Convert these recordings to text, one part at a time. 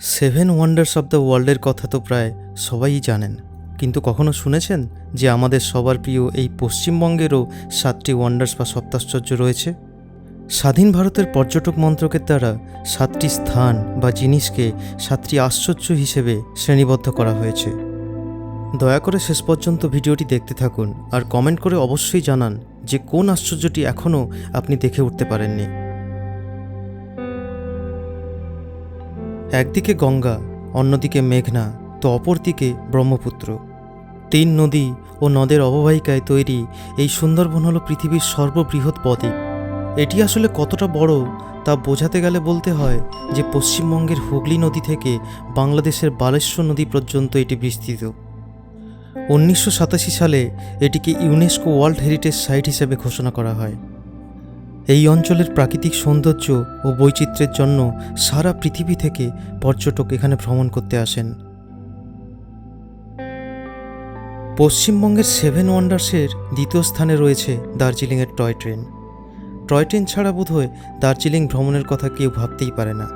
Seven wonders of the ওয়ার্ল্ডের কথা তো প্রায় সবাই জানেন। কিন্তু কখনো শুনেছেন যে আমাদের সবার প্রিয় এই পশ্চিমবঙ্গেরও সাতটি ওয়ান্ডার্স বা সপ্তাশ্চর্য রয়েছে? স্বাধীন ভারতের পর্যটক মন্ত্রকের দ্বারা সাতটি স্থান বা জিনিসকে সাতটি আশ্চর্য হিসেবে শ্রেণীবদ্ধ করা হয়েছে। দয়া করে শেষ পর্যন্ত ভিডিওটি দেখতে থাকুন আর কমেন্ট করে অবশ্যই জানান যে কোন আশ্চর্যটি এখনও আপনি দেখে উঠতে পারেননি। একদিকে গঙ্গা, অন্যদিকে মেঘনা, তো অপরদিকে ব্রহ্মপুত্র। তিন নদী ও নদের অববাহিকায় তৈরি এই সুন্দরবন হল পৃথিবীর সর্ববৃহৎ বদ্বীপ এটি আসলে কতটা বড় তা বোঝাতে গেলে বলতে হয় যে পশ্চিমবঙ্গের হুগলি নদী থেকে বাংলাদেশের বালেশ্বর নদী পর্যন্ত এটি বিস্তৃত। উনিশশো সাতাশি সালে এটিকে ইউনেস্কো ওয়ার্ল্ড হেরিটেজ সাইট হিসেবে ঘোষণা করা হয়। এই অঞ্চলের প্রাকৃতিক সৌন্দর্য ও বৈচিত্র্যের জন্য সারা পৃথিবী থেকে পর্যটক এখানে ভ্রমণ করতে আসেন। পশ্চিমবঙ্গের সেভেন ওয়ান্ডার্সের দ্বিতীয় স্থানে রয়েছে দার্জিলিংয়ের টয় ট্রেন। টয় ট্রেন ছাড়া বোধহয় দার্জিলিং ভ্রমণের কথা কেউ ভাবতেই পারে না।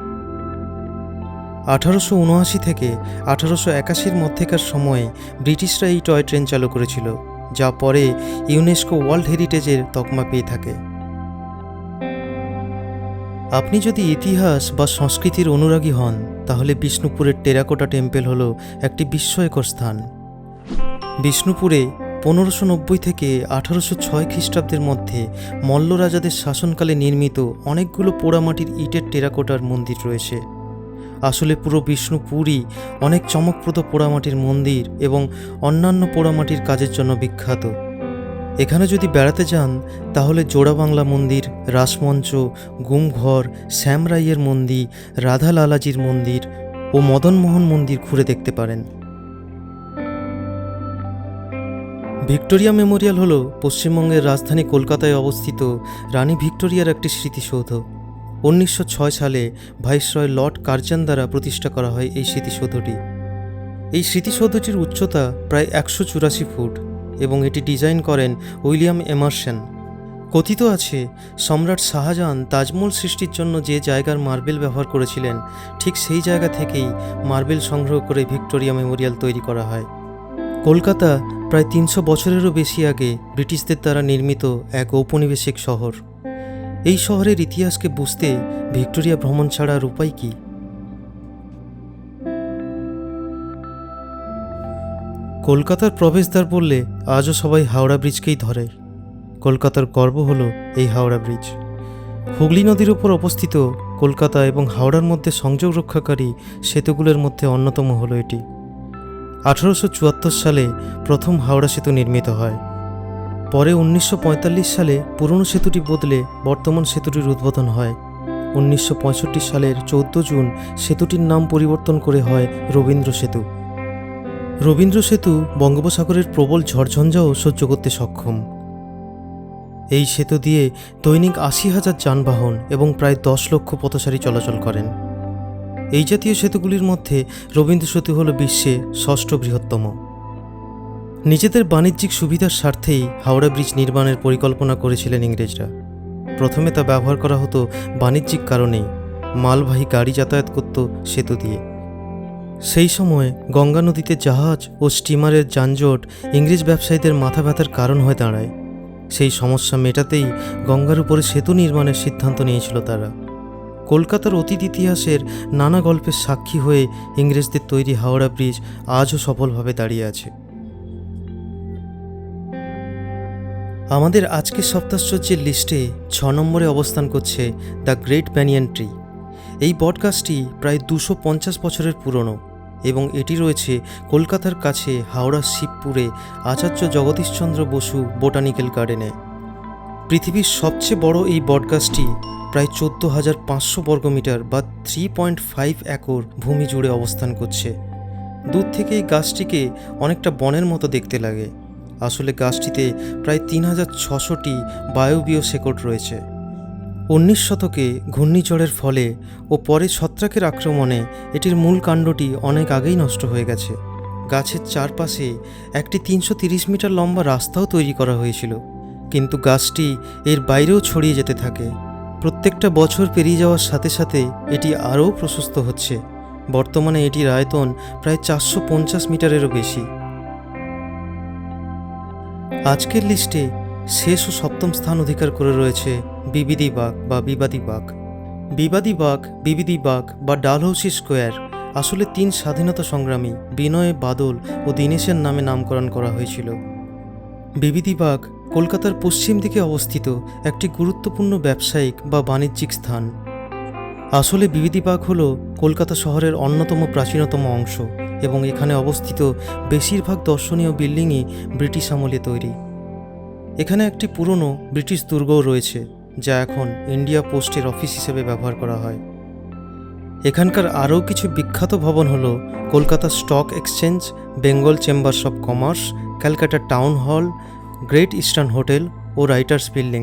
আঠারোশো উনআশি থেকে আঠারোশো একাশির মধ্যেকার সময়ে ব্রিটিশরা এই টয় ট্রেন চালু করেছিল, যা পরে ইউনেস্কো ওয়ার্ল্ড হেরিটেজের তকমা পেয়ে থাকে। আপনি যদি ইতিহাস বা সংস্কৃতির অনুরাগী হন, তাহলে বিষ্ণুপুরের টেরাকোটা টেম্পেল হল একটি বিস্ময়কর স্থান। বিষ্ণুপুরে পনেরোশো নব্বই থেকে আঠারোশো ছয় খ্রিস্টাব্দের মধ্যে মল্ল রাজাদের শাসনকালে নির্মিত অনেকগুলো পোড়ামাটির ইটের টেরাকোটার মন্দির রয়েছে। আসলে পুরো বিষ্ণুপুরই অনেক চমকপ্রদ পোড়ামাটির মন্দির এবং অন্যান্য পোড়ামাটির কাজের জন্য বিখ্যাত। এখানে যদি বেড়াতে যান, তাহলে জোড়াবাংলা মন্দির, রাসমঞ্চ, গুমঘর শ্যামরাইয়ের মন্দির, রাধা লালাজির মন্দির ও মদনমোহন মন্দির ঘুরে দেখতে পারেন। ভিক্টোরিয়া মেমোরিয়াল হল পশ্চিমবঙ্গের রাজধানী কলকাতায় অবস্থিত রানী ভিক্টোরিয়ার একটি স্মৃতিসৌধ। উনিশশো ছয় সালে ভাইসরয় লর্ড কার্জন দ্বারা প্রতিষ্ঠা করা হয় এই স্মৃতিসৌধটি। এই স্মৃতিসৌধটির উচ্চতা প্রায় একশো চুরাশি ফুট। এবং এটি ডিজাইন করেন উইলিয়াম এমারসন। কথিত আছে, সম্রাট শাহজাহান তাজমহল সৃষ্টির জন্য যে জায়গার মার্বেল ব্যবহার করেছিলেন, ঠিক সেই জায়গা থেকেই মার্বেল সংগ্রহ করে ভিক্টোরিয়া মেমোরিয়াল তৈরি করা হয়। কলকাতা প্রায় তিনশো বছরেরও বেশি আগে ব্রিটিশদের দ্বারা নির্মিত এক ঔপনিবেশিক শহর। এই শহরের ইতিহাসকে বুঝতে ভিক্টোরিয়া ভ্রমণ ছাড়া উপায় কী? কলকাতার প্রবেশদ্বার বললে আজও সবাই হাওড়া ব্রিজকেই ধরে। কলকাতার গর্ব হলো এই হাওড়া ব্রিজ। হুগলি নদীর ওপর অবস্থিত কলকাতা এবং হাওড়ার মধ্যে সংযোগ রক্ষাকারী সেতুগুলোর মধ্যে অন্যতম হলো এটি। আঠারোশো চুয়াত্তর সালে প্রথম হাওড়া সেতু নির্মিত হয়। পরে উনিশশো পঁয়তাল্লিশ সালে পুরনো সেতুটি বদলে বর্তমান সেতুটির উদ্বোধন হয়। উনিশশো পঁয়ষট্টি সালের চৌদ্দ জুন সেতুটির নাম পরিবর্তন করে হয় রবীন্দ্র সেতু। রবীন্দ্র সেতু বঙ্গোপসাগরের প্রবল ঝড়ঝঞ্ঝাও সহ্য করতে সক্ষম। এই সেতু দিয়ে দৈনিক আশি হাজার যানবাহন এবং প্রায় দশ লক্ষ পথচারী চলাচল করেন। এই জাতীয় সেতুগুলির মধ্যে রবীন্দ্র সেতু হল বিশ্বে ষষ্ঠ বৃহত্তম। নিজেদের বাণিজ্যিক সুবিধার স্বার্থেই হাওড়া ব্রিজ নির্মাণের পরিকল্পনা করেছিলেন ইংরেজরা। প্রথমে তা ব্যবহার করা হতো বাণিজ্যিক কারণেই, মালবাহী গাড়ি যাতায়াত করত সেতু দিয়ে। সেই সময় গঙ্গা নদীতে জাহাজ ও স্টিমারের যানজট ইংরেজ ব্যবসায়ীদের মাথা ব্যথার কারণ হয়ে দাঁড়ায়। সেই সমস্যা মেটাতেই গঙ্গার উপরে সেতু নির্মাণের সিদ্ধান্ত নিয়েছিল তারা। কলকাতার অতীত ইতিহাসের নানা গল্পের সাক্ষী হয়ে ইংরেজদের তৈরি হাওড়া ব্রিজ আজও সফলভাবে দাঁড়িয়ে আছে। আমাদের আজকের সপ্তাশ্চর্যের লিস্টে ছ নম্বরে অবস্থান করছে দ্য গ্রেট ব্যানিয়ান ট্রি। এই বটগাছটি প্রায় দুশো পঞ্চাশ বছরের পুরনো। এবং এটি রয়েছে কলকাতার কাছে হাওড়া শিবপুরে আচার্য জগদীশচন্দ্র বসু বোটানিক্যাল গার্ডেনে। পৃথিবীর সবচেয়ে বড় এই বটগাছটি প্রায় চোদ্দ হাজার পাঁচশো বর্গমিটার বা থ্রি পয়েন্ট ফাইভ একর ভূমি জুড়ে অবস্থান করছে। দূর থেকে এই গাছটিকে অনেকটা বনের মতো দেখতে লাগে। আসলে গাছটিতে প্রায় তিন হাজার ছশোটি বায়বীয় শেকড় রয়েছে। উনিশ শতকে ঘূর্ণিঝড়ের ফলে ও পরে ছত্রাকের আক্রমণে এটির মূল কাণ্ডটি অনেক আগেই নষ্ট হয়ে গেছে। গাছের চারপাশে একটি তিনশো মিটার লম্বা রাস্তাও তৈরি করা হয়েছিল। কিন্তু গাছটি এর বাইরেও ছড়িয়ে যেতে থাকে। প্রত্যেকটা বছর পেরিয়ে যাওয়ার সাথে সাথে এটি আরও প্রশস্ত হচ্ছে। বর্তমানে এটির আয়তন প্রায় চারশো পঞ্চাশ মিটারেরও বেশি। আজকের লিস্টে শেষ ও সপ্তম স্থান অধিকার করে রয়েছে বিবিদি বাগ বা বিবাদী বাগ বিবাদী বাগ বিবিদি বাগ বা ডালহৌসি স্কোয়ার আসলে তিন স্বাধীনতা সংগ্রামী বিনয়, বাদল ও দীনেশের নামে নামকরণ করা হয়েছিল। বিবিদি বাগ কলকাতার পশ্চিম দিকে অবস্থিত একটি গুরুত্বপূর্ণ ব্যবসায়িক বা বাণিজ্যিক স্থান। আসলে বিবিদি বাগ হল কলকাতা শহরের অন্যতম প্রাচীনতম অংশ এবং এখানে অবস্থিত বেশিরভাগ দর্শনীয় বিল্ডিংই ব্রিটিশ আমলে তৈরি। এখানে একটি পুরনো ব্রিটিশ দুর্গও রয়েছে। যা এখন ইন্ডিয়া পোস্টের অফিস হিসেবে ব্যবহার করা হয়। এখানকার আরও কিছু বিখ্যাত ভবন হল Kolkata stock exchange, Bengal chambers of commerce, Calcutta town hall, great eastern hotel O writers building.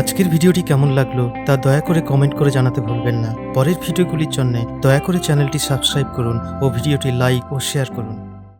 আজকের ভিডিওটি কেমন লাগল তা দয়া করে কমেন্ট করে জানাতে ভুলবেন না। পরের ভিডিওগুলির জন্য দয়া করে চ্যানেলটি সাবস্ক্রাইব করুন ও ভিডিওটি লাইক ও শেয়ার করুন।